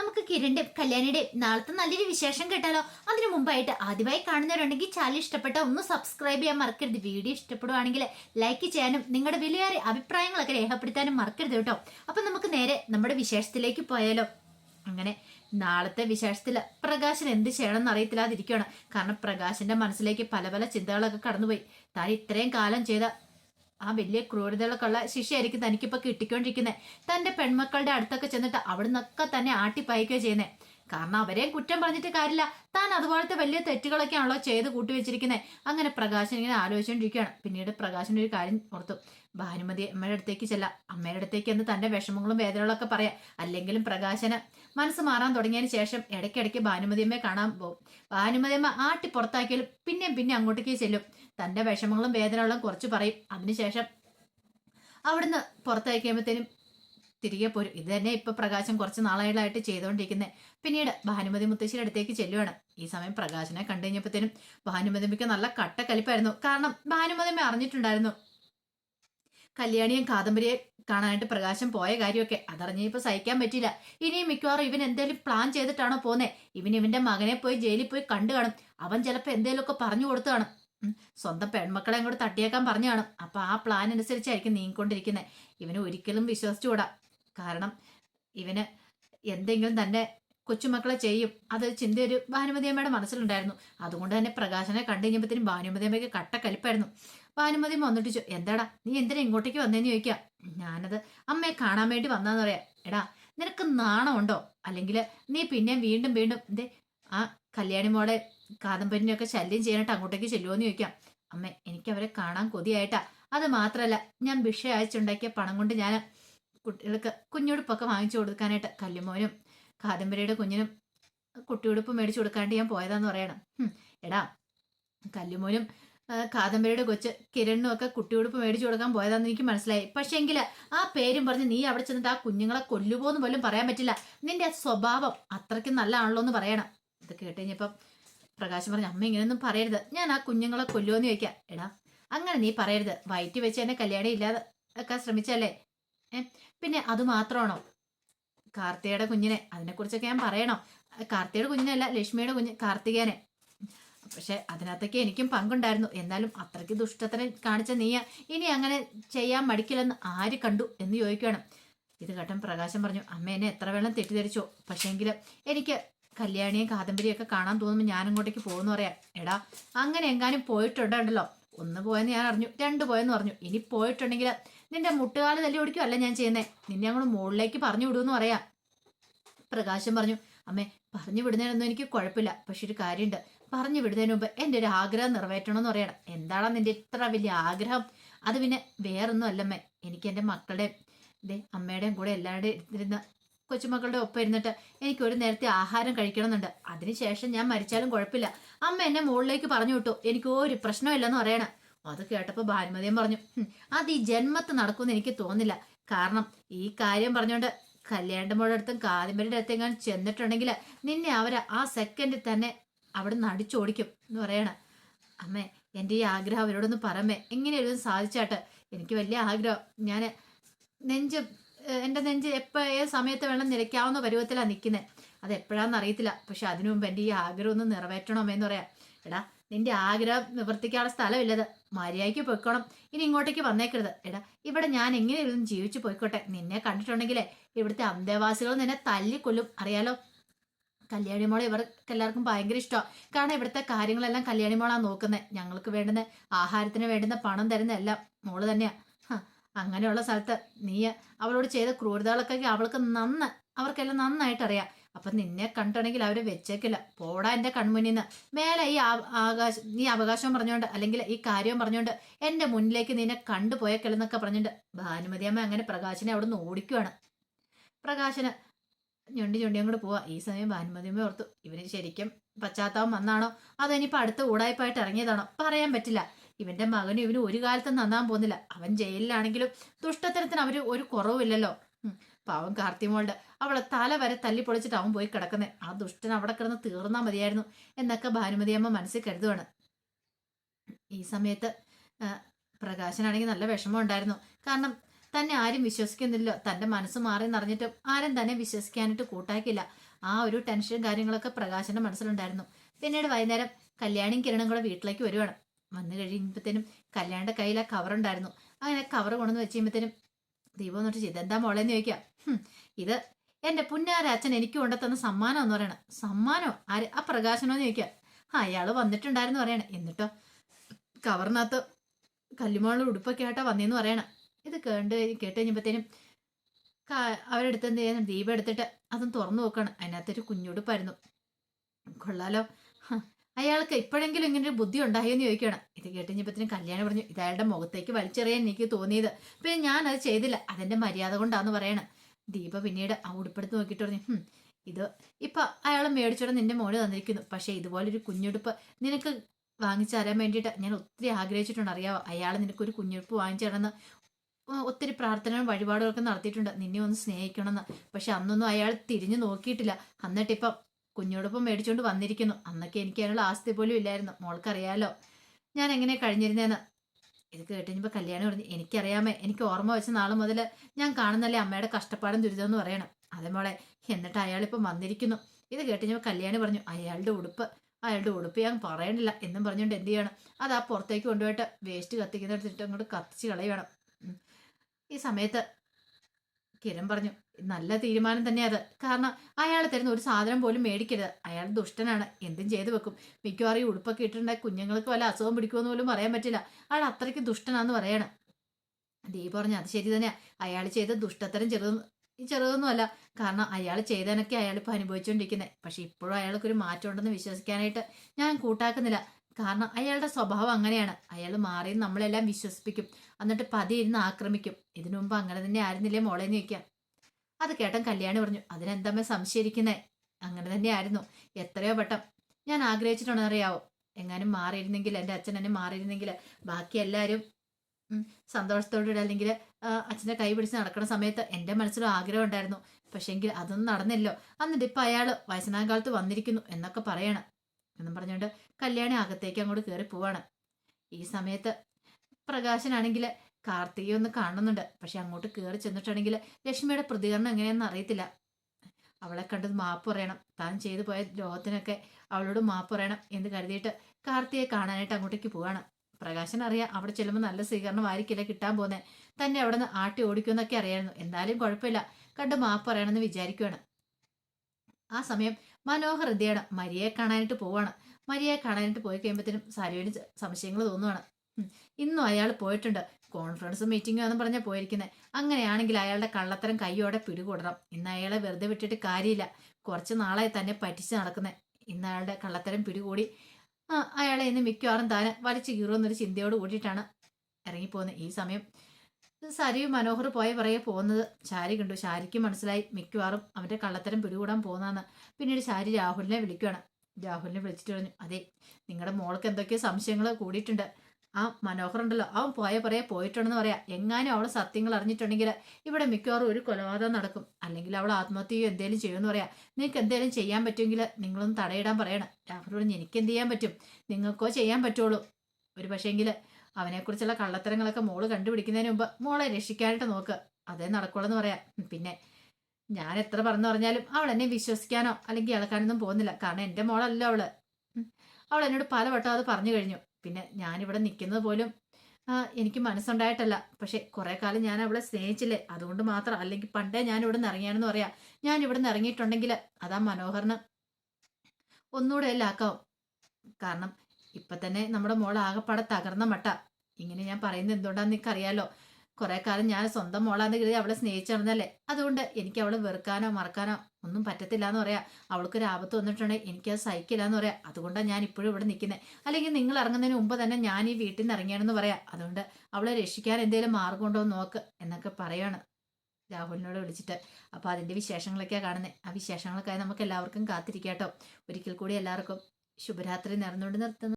നമുക്ക് കിരണിന്റെ കല്യാണിയുടെ നാളത്തെ നല്ലൊരു വിശേഷം കേട്ടാലോ? അതിനു മുമ്പായിട്ട് ആദ്യമായി കാണുന്നവരുണ്ടെങ്കിൽ ചാനൽ ഇഷ്ടപ്പെട്ട ഒന്ന് സബ്സ്ക്രൈബ് ചെയ്യാൻ മറക്കരുത്. വീഡിയോ ഇഷ്ടപ്പെടുവാണെങ്കിൽ ലൈക്ക് ചെയ്യാനും നിങ്ങളുടെ വിലയേറിയ അഭിപ്രായങ്ങളൊക്കെ രേഖപ്പെടുത്താനും മറക്കരുത് കേട്ടോ. അപ്പൊ നമുക്ക് നേരെ നമ്മുടെ വിശേഷത്തിലേക്ക് പോയാലോ? അങ്ങനെ നാളത്തെ വിശേഷത്തിൽ പ്രകാശൻ എന്ത് ചെയ്യണം എന്ന് അറിയത്തില്ലാതിരിക്കുകയാണ് കാരണം പ്രകാശന്റെ മനസ്സിലേക്ക് പല പല ചിന്തകളൊക്കെ കടന്നുപോയി. താൻ ഇത്രയും കാലം ചെയ്ത ആ വലിയ ക്രൂരതകൾക്കുള്ള ശിക്ഷയായിരിക്കും തനിക്കിപ്പോ കിട്ടിക്കൊണ്ടിരിക്കുന്നത് തന്റെ പെൺമക്കളുടെ അടുത്തൊക്കെ ചെന്നിട്ട് അവിടുന്നൊക്കെ തന്നെ ആട്ടിപ്പായിക്കുകയോ ചെയ്യുന്നത് കാരണം അവരെയും കുറ്റം പറഞ്ഞിട്ട് കാര്യമില്ല. താൻ അതുപോലത്തെ വലിയ തെറ്റുകളൊക്കെയാണല്ലോ ചെയ്ത് കൂട്ടി വെച്ചിരിക്കുന്നത് അങ്ങനെ പ്രകാശൻ ഇങ്ങനെ ആലോചിച്ചുകൊണ്ടിരിക്കുകയാണ് പിന്നീട് പ്രകാശൻ ഒരു കാര്യം ഓർത്തു. ഭാനുമതി അമ്മയുടെ അടുത്തേക്ക് ചെല്ലാം. അമ്മയുടെ അടുത്തേക്ക് എന്ന് തന്റെ വിഷമങ്ങളും വേദനകളൊക്കെ പറയാം. അല്ലെങ്കിലും പ്രകാശന് മനസ്സ് മാറാൻ തുടങ്ങിയതിന് ശേഷം ഇടയ്ക്കിടയ്ക്ക് ഭാനുമതിയമ്മയെ കാണാൻ പോകും ഭാനുമതിയമ്മ ആട്ടി പുറത്താക്കിയാലും പിന്നെയും പിന്നെ അങ്ങോട്ടേക്ക് ചെല്ലും. തന്റെ വിഷമങ്ങളും വേദനകളും കുറച്ച് പറയും. അതിനുശേഷം അവിടുന്ന് പുറത്തയക്കുമ്പോഴത്തേനും തിരികെ പോരും. ഇത് തന്നെ ഇപ്പൊ പ്രകാശം കുറച്ച് നാളുകളായിട്ട് ചെയ്തുകൊണ്ടിരിക്കുന്നത് പിന്നീട് ഭാനുമതി മുത്തശ്ശിയുടെ അടുത്തേക്ക് ചെല്ലുവാണ്. ഈ സമയം പ്രകാശനെ കണ്ടു കഴിഞ്ഞപ്പോഴത്തേനും നല്ല കട്ടക്കലിപ്പായിരുന്നു. കാരണം ഭാനുമതിമ്മ അറിഞ്ഞിട്ടുണ്ടായിരുന്നു. കല്യാണിയും കാദംബരിയെ കാണാനായിട്ട് പ്രകാശം പോയ കാര്യമൊക്കെ. അതറിഞ്ഞപ്പോ സഹിക്കാൻ പറ്റില്ല ഇനിയും മിക്കവാറും ഇവൻ എന്തേലും പ്ലാൻ ചെയ്തിട്ടാണോ പോന്നെ ഇവൻ ഇവന്റെ മകനെ പോയി ജയിലിൽ പോയി കണ്ടു കാണും. അവൻ ചിലപ്പോൾ എന്തേലുമൊക്കെ പറഞ്ഞു കൊടുത്തു കാണും. ഉം, സ്വന്തം പെൺമക്കളെ അങ്ങോട്ട് തട്ടിയേക്കാൻ പറഞ്ഞു കാണും. അപ്പൊ ആ പ്ലാൻ അനുസരിച്ചായിരിക്കും നീങ്ങിക്കൊണ്ടിരിക്കുന്നത് ഇവന് ഒരിക്കലും വിശ്വസിച്ചുകൂടാ. കാരണം ഇവന് എന്തെങ്കിലും തന്നെ കൊച്ചുമക്കളെ ചെയ്യും. അത് ചിന്ത ഒരു ഭാനുമതിയമ്മയുടെ മനസ്സിലുണ്ടായിരുന്നു. അതുകൊണ്ട് തന്നെ പ്രകാശനെ കണ്ടു കഴിഞ്ഞപ്പോഴത്തേനും ഭാനുമതിയമ്മയ്ക്ക് കട്ട കലിപ്പായിരുന്നു. ഭാനുമതിയമ്മ വന്നിട്ട് ചോ എന്താടാ നീ എന്തിനാ ഇങ്ങോട്ടേക്ക് വന്നേന്ന് ചോദിക്കാം? ഞാനത് അമ്മയെ കാണാൻ വേണ്ടി വന്നാന്ന് പറയാം. എടാ നിനക്ക് നാണമുണ്ടോ? അല്ലെങ്കിൽ നീ പിന്നെ വീണ്ടും വീണ്ടും എന്തേ ആ കല്യാണി മോളെ കാദംബരിനെയൊക്കെ ശല്യം ചെയ്യാനായിട്ട് അങ്ങോട്ടേക്ക് ചെല്ലുമോന്ന് ചോദിക്കാം. അമ്മ എനിക്ക് അവരെ കാണാൻ കൊതിയായിട്ടാ. അത് മാത്രല്ല ഞാൻ ഭിക്ഷ അയച്ചുണ്ടാക്കിയ പണം കൊണ്ട് ഞാൻ കുട്ടികൾക്ക് കുഞ്ഞുടുപ്പൊക്കെ വാങ്ങിച്ചു കൊടുക്കാനായിട്ട് കല്ലുമോനും കാദംബരിയുടെ കുഞ്ഞിനും കുട്ടിയുടുപ്പ് മേടിച്ചു കൊടുക്കാണ്ട് ഞാൻ പോയതാന്ന് പറയണം. എടാ കല്ലുമോനും കാദംബരിയുടെ കൊച്ച് കിരണിനും ഒക്കെ കുട്ടിയുടുപ്പ് മേടിച്ചു കൊടുക്കാൻ പോയതാന്ന് എനിക്ക് മനസ്സിലായി. പക്ഷെങ്കിൽ ആ പേരും പറഞ്ഞ് നീ അവിടെ ചെന്നിട്ട് ആ കുഞ്ഞുങ്ങളെ കൊല്ലുപോന്ന് പോലും പറയാൻ പറ്റില്ല. നിന്റെ സ്വഭാവം അത്രയ്ക്ക് നല്ലതാണല്ലോ എന്ന് പറയണം. ഇത് കേട്ട് കഴിഞ്ഞപ്പം പ്രകാശം പറഞ്ഞു അമ്മ ഇങ്ങനെയൊന്നും പറയരുത്. ഞാൻ ആ കുഞ്ഞുങ്ങളെ കൊല്ലുമെന്ന് ചോദിക്കാം. എടാ അങ്ങനെ നീ പറയരുത്. വയറ്റി വെച്ച് എന്നെ കല്യാണം ഇല്ലാതെ ഒക്കെ ശ്രമിച്ചല്ലേ? പിന്നെ അത് മാത്രമാണോ? കാർത്തികയുടെ കുഞ്ഞിനെ അതിനെക്കുറിച്ചൊക്കെ ഞാൻ പറയണോ? കാർത്തികയുടെ കുഞ്ഞിനല്ല ലക്ഷ്മിയുടെ കുഞ്ഞ് കാർത്തികേനെ. പക്ഷെ അതിനകത്തൊക്കെ എനിക്കും പങ്കുണ്ടായിരുന്നു. എന്നാലും അത്രയ്ക്ക് ദുഷ്ടത്തിനെ കാണിച്ച നീയ ഇനി അങ്ങനെ ചെയ്യാൻ മടിക്കില്ലെന്ന് ആര് കണ്ടു എന്ന് ചോദിക്കുകയാണ്. ഇത് ഘട്ടം പ്രകാശം പറഞ്ഞു അമ്മ എന്നെ എത്ര വേളം തെറ്റിദ്ധരിച്ചോ? പക്ഷേങ്കിൽ എനിക്ക് കല്യാണിയും കാദംബരിയും ഒക്കെ കാണാൻ തോന്നുമ്പോൾ ഞാൻ അങ്ങോട്ടേക്ക് പോകുന്നു പറയാം. എടാ അങ്ങനെ എങ്ങാനും പോയിട്ടുണ്ടല്ലോ. ഒന്ന് പോയെന്ന് ഞാൻ അറിഞ്ഞു രണ്ട് പോയെന്ന് പറഞ്ഞു. ഇനി പോയിട്ടുണ്ടെങ്കിൽ നിന്റെ മുട്ടുകാൽ തല്ലി ഓടിക്കും അല്ല ഞാൻ ചെയ്യുന്നേ. നിന്നെ അങ്ങോട്ട് മുകളിലേക്ക് പറഞ്ഞു വിടുമെന്ന് പറയാം. പ്രകാശം പറഞ്ഞു അമ്മേ പറഞ്ഞു വിടുന്നതിനൊന്നും എനിക്ക് കുഴപ്പമില്ല. പക്ഷെ ഒരു കാര്യമുണ്ട്. പറഞ്ഞു വിടുന്നതിന് മുമ്പ് എന്റെ ഒരു ആഗ്രഹം നിറവേറ്റണമെന്ന് പറയണം. എന്താണോ നിന്റെ ഇത്ര വലിയ ആഗ്രഹം? അത് പിന്നെ വേറൊന്നും അല്ലമ്മേ. എനിക്ക് എന്റെ മക്കളുടെയും ദേ അമ്മയുടെയും കൂടെ എല്ലാവരുടെയും ഇരുന്ന് കൊച്ചുമക്കളുടെ ഒപ്പം ഇരുന്നിട്ട് എനിക്ക് ഒരു നേരത്തെ ആഹാരം കഴിക്കണമെന്നുണ്ട്. അതിനുശേഷം ഞാൻ മരിച്ചാലും കുഴപ്പമില്ല. അമ്മ എന്നെ മുകളിലേക്ക് പറഞ്ഞു വിട്ടു. എനിക്ക് ഒരു പ്രശ്നമില്ലെന്ന് പറയണം. അത് കേട്ടപ്പോൾ ഭാനുമതിയും പറഞ്ഞു "ഹും, അത് ഈ ജന്മത്ത് നടക്കുമെന്ന് എനിക്ക് തോന്നില്ല കാരണം ഈ കാര്യം പറഞ്ഞുകൊണ്ട് കല്യാണമോടെ അടുത്തും കാദിമ്പരുടെ അടുത്തെങ്ങാനും ചെന്നിട്ടുണ്ടെങ്കിൽ നിന്നെ അവർ ആ സെക്കൻഡിൽ തന്നെ അവിടെ നിന്ന് അടിച്ചോടിക്കും എന്ന് പറയണ. അമ്മേ എന്റെ ഈ ആഗ്രഹം അവരോടൊന്ന് പറമേ എങ്ങനെയൊരു സാധിച്ചാട്ട് എനിക്ക് വലിയ ആഗ്രഹം. ഞാൻ നെഞ്ച് എന്റെ എന്റെ നെഞ്ച് എപ്പോൾ ഏത് സമയത്ത് വേണം നിലയ്ക്കാവുന്ന പരുവത്തിലാണ് നിൽക്കുന്നത് അത് എപ്പോഴാണെന്ന് അറിയത്തില്ല. പക്ഷെ അതിനു മുമ്പ് എന്റെ ഈ ആഗ്രഹം ഒന്ന് നിറവേറ്റണമെന്ന് പറയാം. എടാ നിന്റെ ആഗ്രഹം നിവർത്തിക്കാനുള്ള സ്ഥലമില്ലത്. മര്യാദയ്ക്ക് പൊയ്ക്കോണം. ഇനി ഇങ്ങോട്ടേക്ക് വന്നേക്കരുത്. എടാ ഇവിടെ ഞാൻ എങ്ങനെയായിരുന്നു ജീവിച്ചു പോയിക്കോട്ടെ. നിന്നെ കണ്ടിട്ടുണ്ടെങ്കിലേ ഇവിടുത്തെ അന്തേവാസികൾ നിന്നെ തല്ലിക്കൊല്ലും. അറിയാലോ? കല്യാണി മോളെ ഇവർക്ക് എല്ലാവർക്കും ഭയങ്കര ഇഷ്ടമാണ് കാരണം ഇവിടുത്തെ കാര്യങ്ങളെല്ലാം കല്യാണി മോളാണ് നോക്കുന്നത് ഞങ്ങൾക്ക് വേണ്ടുന്ന ആഹാരത്തിന് വേണ്ടുന്ന പണം തരുന്ന എല്ലാം മോൾ തന്നെയാണ് അങ്ങനെയുള്ള സ്ഥലത്ത് നീ അവളോട് ചെയ്ത ക്രൂരതകളൊക്കെ അവൾക്ക് നന്ന് അവർക്കെല്ലാം നന്നായിട്ട് അറിയാം അപ്പൊ നിന്നെ കണ്ടിട്ടുണ്ടെങ്കിൽ അവർ വെച്ചേക്കില്ല. പോടാ എന്റെ കൺമുന്നിൽ നിന്ന് മേലെ ഈ ആകാശ നീ അവകാശം പറഞ്ഞോണ്ട് അല്ലെങ്കിൽ ഈ കാര്യം പറഞ്ഞോണ്ട് എന്റെ മുന്നിലേക്ക് നിന്നെ കണ്ടുപോയേക്കില്ലെന്നൊക്കെ പറഞ്ഞിട്ട് ഭാനുമതി അമ്മ അങ്ങനെ പ്രകാശിനെ അവിടെ നിന്ന് ഓടിക്കുവാണ്. പ്രകാശന് ഞൊണ്ടി ഞൊണ്ടി അങ്ങോട്ട് പോവാ. ഈ സമയം ഭാനുമതിയമ്മ ഓർത്തു. ഇവന് ശരിക്കും പശ്ചാത്താപം വന്നാണോ? അതോ ഇനിയിപ്പോ അടുത്ത ഊടായ്പായിട്ട് ഇറങ്ങിയതാണോ? പറയാൻ പറ്റില്ല. ഇവന്റെ മകനും ഇവന് ഒരു കാലത്തും നന്നാൻ പോകുന്നില്ല. അവൻ ജയിലിലാണെങ്കിലും ദുഷ്ടത്തരത്തിന് അവർ ഒരു കുറവുമില്ലല്ലോ. ഉം. പാവം കാർത്തിമോളുടെ. അവളെ തല വരെ തല്ലി പൊളിച്ചിട്ട് അവൻ പോയി കിടക്കുന്നത് ആ ദുഷ്ടൻ അവിടെ കിടന്ന് തീർന്നാ മതിയായിരുന്നു എന്നൊക്കെ ഭാനുമതിയമ്മ മനസ്സിൽ കരുതുവാണ്. ഈ സമയത്ത് പ്രകാശനാണെങ്കിൽ നല്ല വിഷമം ഉണ്ടായിരുന്നു. കാരണം തന്നെ ആരും വിശ്വസിക്കുന്നില്ലോ തന്റെ മനസ്സ് മാറി നിറഞ്ഞിട്ടും ആരും തന്നെ വിശ്വസിക്കാനായിട്ട് കൂട്ടാക്കില്ല ആ ഒരു ടെൻഷനും കാര്യങ്ങളൊക്കെ പ്രകാശന്റെ മനസ്സിലുണ്ടായിരുന്നു. പിന്നീട് വൈകുന്നേരം കല്യാണിയും കിരണും കൂടെ വീട്ടിലേക്ക് വരുവാണ്. വന്നു കഴിയുമ്പോഴത്തേനും കല്യാണിന്റെ കയ്യിൽ ആ കവർ ഉണ്ടായിരുന്നു അങ്ങനെ കവർ കൊണ്ടുവന്ന് വെച്ച് കഴിയുമ്പോഴത്തേനും ദീപം എന്നിട്ട് ചെയ്ത് എന്താ മോളെന്ന് ചോദിക്കാം ഇത് എന്റെ പുന്നാര അച്ഛൻ എനിക്ക് കൊണ്ടുത്തന്ന സമ്മാനം എന്ന് പറയണം. സമ്മാനോ? ആര്? ആ പ്രകാശനോ എന്ന് ചോദിക്കാം ആ അയാൾ വന്നിട്ടുണ്ടായിരുന്നു പറയണം. എന്നിട്ടോ? കവറിനകത്ത് കല്ലുമോളുടെ ഉടുപ്പൊക്കെ ആയിട്ടാ വന്നേന്ന് പറയണം. ഇത് കേട്ട് കേട്ട് കഴിഞ്ഞപ്പോഴത്തേനും അവരെടുത്ത് എന്ത് ചെയ്യാനും ദീപം എടുത്തിട്ട് അതും തുറന്നു നോക്കണം. അതിനകത്തൊരു കുഞ്ഞുടുപ്പായിരുന്നു. കൊള്ളാലോ. അയാൾക്ക് ഇപ്പോഴെങ്കിലും ഇങ്ങനെ ഒരു ബുദ്ധി ഉണ്ടായോ എന്ന് ചോദിക്കണം ഇത് കേട്ട് കഴിഞ്ഞപ്പോഴത്തേനും കല്യാണം പറഞ്ഞു ഇത് അയാളുടെ മുഖത്തേക്ക് വലിച്ചെറിയാൻ എനിക്ക് തോന്നിയത്. പിന്നെ ഞാൻ അത് ചെയ്തില്ല. അതെന്റെ മര്യാദ കൊണ്ടാന്ന് പറയണം. ദീപ പിന്നീട് ആ ഉടുപ്പെടുത്ത് നോക്കിയിട്ട് പറഞ്ഞു "ഹും, ഇത് ഇപ്പൊ അയാൾ മേടിച്ചോടെ നിന്റെ മോൾ തന്നിരിക്കുന്നു. പക്ഷെ ഇതുപോലൊരു കുഞ്ഞുടുപ്പ് നിനക്ക് വാങ്ങിച്ചു തരാൻ വേണ്ടിയിട്ട് ഞാൻ ഒത്തിരി ആഗ്രഹിച്ചിട്ടുണ്ട്. അറിയാവോ? അയാൾ നിനക്കൊരു കുഞ്ഞുടുപ്പ് വാങ്ങിച്ചു തരണമെന്ന് ഒത്തിരി പ്രാർത്ഥനകളും വഴിപാടുകളൊക്കെ നടത്തിയിട്ടുണ്ട്. നിന്നെ ഒന്ന് സ്നേഹിക്കണമെന്ന്. പക്ഷെ അന്നൊന്നും അയാൾ തിരിഞ്ഞു നോക്കിയിട്ടില്ല. എന്നിട്ടിപ്പം കുഞ്ഞുടുപ്പം മേടിച്ചുകൊണ്ട് വന്നിരിക്കുന്നു. അന്നൊക്കെ എനിക്ക് അതിനുള്ള ആസ്തി പോലും ഇല്ലായിരുന്നു. മോൾക്കറിയാലോ. ഞാൻ എങ്ങനെ കഴിഞ്ഞിരുന്നേന്ന്. ഇത് കേട്ടുകഴിഞ്ഞപ്പോൾ കല്യാണം പറഞ്ഞു എനിക്കറിയാമേ എനിക്ക് ഓർമ്മ വെച്ച നാൾ മുതൽ ഞാൻ കാണുന്നല്ലേ അമ്മയുടെ കഷ്ടപ്പാടും ദുരിതമെന്ന് പറയണം. അതേ മോളെ എന്നിട്ട് അയാളിപ്പം വന്നിരിക്കുന്നു. ഇത് കേട്ടുകഴിഞ്ഞപ്പോൾ കല്യാണി പറഞ്ഞു അയാളുടെ ഉടുപ്പ് അയാളുടെ ഉടുപ്പ് ഞാൻ പറയണില്ല. എന്നും പറഞ്ഞുകൊണ്ട് എന്ത് ചെയ്യണം? അത് ആ പുറത്തേക്ക് കൊണ്ടുപോയിട്ട് വേസ്റ്റ് കത്തിക്കുന്നിടത്തിട്ട് അങ്ങോട്ട് കത്തിച്ച് കളയണം ഈ സമയത്ത് കിരൺ പറഞ്ഞു നല്ല തീരുമാനം തന്നെ അത്. കാരണം അയാൾ തരുന്ന ഒരു സാധനം പോലും മേടിക്കരുത്. അയാൾ ദുഷ്ടനാണ്. എന്തും ചെയ്തു വെക്കും. മിക്കവാറും ഉടുപ്പൊക്കെ ഇട്ടിട്ടുണ്ടെങ്കിൽ കുഞ്ഞുങ്ങൾക്ക് വല്ല അസുഖം പിടിക്കുമെന്ന് പോലും പറയാൻ പറ്റില്ല. അയാൾ അത്രയ്ക്ക് ദുഷ്ടനാന്ന് പറയണം. ദീ പറഞ്ഞു അത് ശരി തന്നെയാ. അയാൾ ചെയ്ത ദുഷ്ടത്തരം ചെറുതൊന്നും ചെറുതൊന്നുമല്ല. കാരണം അയാൾ ചെയ്തതിനൊക്കെ അയാൾ ഇപ്പൊ അനുഭവിച്ചുകൊണ്ടിരിക്കുന്നത് പക്ഷെ ഇപ്പോഴും അയാൾക്കൊരു മാറ്റം ഉണ്ടെന്ന് വിശ്വസിക്കാനായിട്ട് ഞാൻ കൂട്ടാക്കുന്നില്ല. കാരണം അയാളുടെ സ്വഭാവം അങ്ങനെയാണ്. അയാൾ മാറി നമ്മളെല്ലാം വിശ്വസിപ്പിക്കും. എന്നിട്ട് പതി ഇരുന്ന് ആക്രമിക്കും. ഇതിനു മുമ്പ് അങ്ങനെ തന്നെ ആയിരുന്നില്ലേ മോളെ നീക്കാം അത് കേട്ടൻ കല്യാണി പറഞ്ഞു അതിനെന്തമ്മേ സംശയിക്കുന്നേ? അങ്ങനെ തന്നെയായിരുന്നു. എത്രയോ വട്ടം. ഞാൻ ആഗ്രഹിച്ചിട്ടുണ്ടെന്നറിയാവോ? എങ്ങാനും മാറിയിരുന്നെങ്കിൽ എന്റെ അച്ഛൻ എന്നെ മാറിയിരുന്നെങ്കിൽ ബാക്കി എല്ലാവരും സന്തോഷത്തോടെ അല്ലെങ്കിൽ അച്ഛന്റെ കൈ പിടിച്ച് നടക്കുന്ന സമയത്ത് എന്റെ മനസ്സിലും ആഗ്രഹം ഉണ്ടായിരുന്നു. പക്ഷേങ്കിൽ അതൊന്നും നടന്നില്ലോ എന്നിട്ട് ഇപ്പം അയാൾ വയസ്സനാം കാലത്ത് വന്നിരിക്കുന്നു എന്നൊക്കെ പറയണം. എന്നും പറഞ്ഞുകൊണ്ട് കല്യാണി അകത്തേക്ക് അങ്ങോട്ട് കയറി പോവാണ്. ഈ സമയത്ത് പ്രകാശനാണെങ്കിൽ കാർത്തികയെ ഒന്ന് കാണുന്നുണ്ട് പക്ഷെ അങ്ങോട്ട് കയറി ചെന്നിട്ടാണെങ്കിൽ ലക്ഷ്മിയുടെ പ്രതികരണം എങ്ങനെയാണെന്ന് അറിയത്തില്ല. അവളെ കണ്ടത് മാപ്പ് പറയണം. താൻ ചെയ്തു പോയ രോഗത്തിനൊക്കെ അവളോട് മാപ്പ് പറയണം എന്ന് കരുതിയിട്ട് കാർത്തിയെ കാണാനായിട്ട് അങ്ങോട്ടേക്ക് പോവാണ്. പ്രകാശൻ അറിയാം അവിടെ ചെല്ലുമ്പോൾ നല്ല സ്വീകരണം ആയിരിക്കില്ല കിട്ടാൻ പോകുന്നത് തന്നെ അവിടെ നിന്ന് ആട്ടി ഓടിക്കുമെന്നൊക്കെ അറിയായിരുന്നു. എന്തായാലും കുഴപ്പമില്ല. കണ്ട് മാപ്പ് പറയണമെന്ന് വിചാരിക്കുവാണ്. ആ സമയം മനോഹർ എന്തിയാണ് മരിയെ കാണാനായിട്ട് പോവാണ്. മരിയെ കാണാനായിട്ട് പോയി കഴിയുമ്പോഴത്തേനും സാരിയോട് സംശയങ്ങൾ തോന്നുവാണ്. ഇന്നും അയാൾ പോയിട്ടുണ്ട്. കോൺഫറൻസും മീറ്റിംഗ് ആണെന്ന് പറഞ്ഞാൽ പോയിരിക്കുന്നത് അങ്ങനെയാണെങ്കിൽ അയാളുടെ കള്ളത്തരം കൈയോടെ പിടികൂടണം. ഇന്ന് അയാളെ വെറുതെ വിട്ടിട്ട് കാര്യമില്ല. കുറച്ച് നാളായി തന്നെ പറ്റിച്ച് നടക്കുന്നത് ഇന്ന് അയാളുടെ കള്ളത്തരം പിടികൂടി. അയാളെ ഇന്ന് മിക്കവാറും താന് വലിച്ചു കീറുമെന്നൊരു ചിന്തയോട് കൂടിയിട്ടാണ് ഇറങ്ങിപ്പോകുന്നത് ഈ സമയം സരിയു മനോഹർ പോയ പുറകെ പോകുന്നത് ശാരി കണ്ടു. ശാരിക്ക് മനസ്സിലായി മിക്കവാറും അവന്റെ കള്ളത്തരം പിടികൂടാൻ പോകുന്നതെന്ന് പിന്നീട് ശാരി രാഹുലിനെ വിളിക്കുകയാണ് രാഹുലിനെ വിളിച്ചിട്ട് പറഞ്ഞു അതെ നിങ്ങളുടെ മോൾക്ക് എന്തൊക്കെയോ സംശയങ്ങൾ കൂടിയിട്ടുണ്ട്. ആ മനോഹർ ഉണ്ടല്ലോ. അവൻ പോയ പറയാ പോയിട്ടുണ്ടെന്ന് പറയാ. എങ്ങാനും അവൾ സത്യങ്ങൾ അറിഞ്ഞിട്ടുണ്ടെങ്കിൽ ഇവിടെ മിക്കവാറും ഒരു കൊലപാതകം നടക്കും. അല്ലെങ്കിൽ അവൾ ആത്മഹത്യയോ എന്തേലും ചെയ്യുമെന്ന് പറയാ. നിങ്ങൾക്ക് എന്തേലും ചെയ്യാൻ പറ്റുമെങ്കിൽ നിങ്ങളൊന്ന് തടയിടാൻ പറയണം. പറഞ്ഞു എനിക്ക് എന്ത് ചെയ്യാൻ പറ്റും? നിങ്ങൾക്കോ ചെയ്യാൻ പറ്റുള്ളൂ. ഒരു പക്ഷേങ്കിൽ അവനെക്കുറിച്ചുള്ള കള്ളത്തരങ്ങളൊക്കെ മോൾ കണ്ടുപിടിക്കുന്നതിന് മുമ്പ് മോളെ രക്ഷിക്കാനായിട്ട് നോക്ക്. അതേ നടക്കുള്ളൂ പറയാം. പറയാ പിന്നെ ഞാൻ എത്ര പറഞ്ഞു പറഞ്ഞാലും അവൾ എന്നെ വിശ്വസിക്കാനോ അല്ലെങ്കിൽ ഇളക്കാനൊന്നും പോകുന്നില്ല. കാരണം എന്റെ മോളല്ല അവൾ. അവൾ എന്നോട് പലവട്ടം അത് പറഞ്ഞു കഴിഞ്ഞു. പിന്നെ ഞാനിവിടെ നിൽക്കുന്നത് പോലും എനിക്ക് മനസ്സുണ്ടായിട്ടല്ല. പക്ഷെ കുറെ കാലം ഞാൻ അവളെ സ്നേഹിച്ചില്ലേ? അതുകൊണ്ട് മാത്രം. അല്ലെങ്കിൽ പണ്ടേ ഞാൻ ഇവിടെ നിന്ന് ഇറങ്ങിയാണെന്ന് പറയാം. ഞാൻ ഇവിടെ നിന്ന് ഇറങ്ങിയിട്ടുണ്ടെങ്കിൽ അതാ മനോഹറിന് ഒന്നുകൂടെ എല്ലാക്കാവും കാരണം ഇപ്പൊ തന്നെ നമ്മുടെ മോൾ ആകെപ്പാടെ തകർന്ന മട്ട. ഇങ്ങനെ ഞാൻ പറയുന്നത് എന്തുകൊണ്ടാന്ന് നിനക്ക് അറിയാലോ കുറെ കാലം ഞാൻ സ്വന്തം മോളാന്ന് കരുതി അവളെ സ്നേഹിച്ചിരുന്നല്ലേ അതുകൊണ്ട് എനിക്ക് അവളെ വെറുക്കാനോ മറക്കാനോ ഒന്നും പറ്റത്തില്ല എന്ന് പറയാം. അവൾക്കൊരു ആപത്ത് വന്നിട്ടുണ്ടെങ്കിൽ എനിക്കത് സഹിക്കില്ല എന്ന് പറയാം. അതുകൊണ്ടാണ് ഞാൻ ഇപ്പോഴും ഇവിടെ നിൽക്കുന്നത് അല്ലെങ്കിൽ നിങ്ങൾ ഇറങ്ങുന്നതിന് മുമ്പ് തന്നെ ഞാൻ ഈ വീട്ടിൽ നിന്ന് ഇറങ്ങിയാണെന്ന് പറയാം. അതുകൊണ്ട് അവളെ രക്ഷിക്കാൻ എന്തെങ്കിലും മാർഗം ഉണ്ടോ എന്ന് നോക്ക് എന്നൊക്കെ പറയാണ് രാഹുലിനോട് വിളിച്ചിട്ട്. അപ്പോൾ അതിന്റെ വിശേഷങ്ങളൊക്കെയാണ് കാണുന്നത് ആ വിശേഷങ്ങളൊക്കെ നമുക്ക് എല്ലാവർക്കും കാത്തിരിക്കാട്ടോ. ഒരിക്കൽ കൂടി എല്ലാവർക്കും ശുഭരാത്രി നേർന്നുകൊണ്ട് നിർത്തുന്നു.